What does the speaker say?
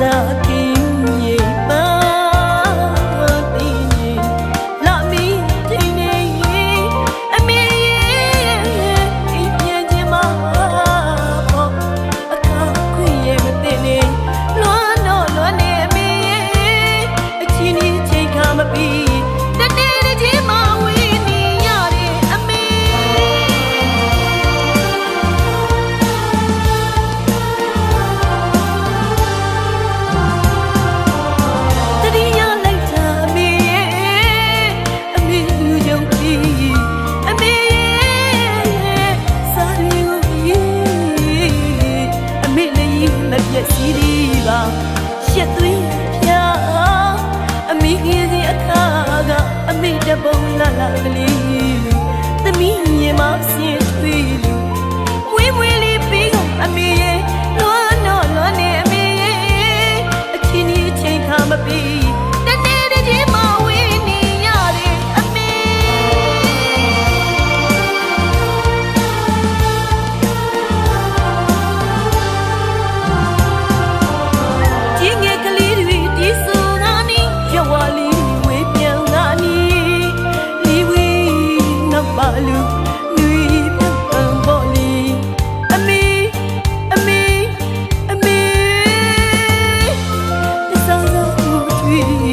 da လာလာကလေးလူသမီးရင်မဆင်းသွေးလူဝေးဝေးလေးပြီးကအမေရဲ့ ouvir.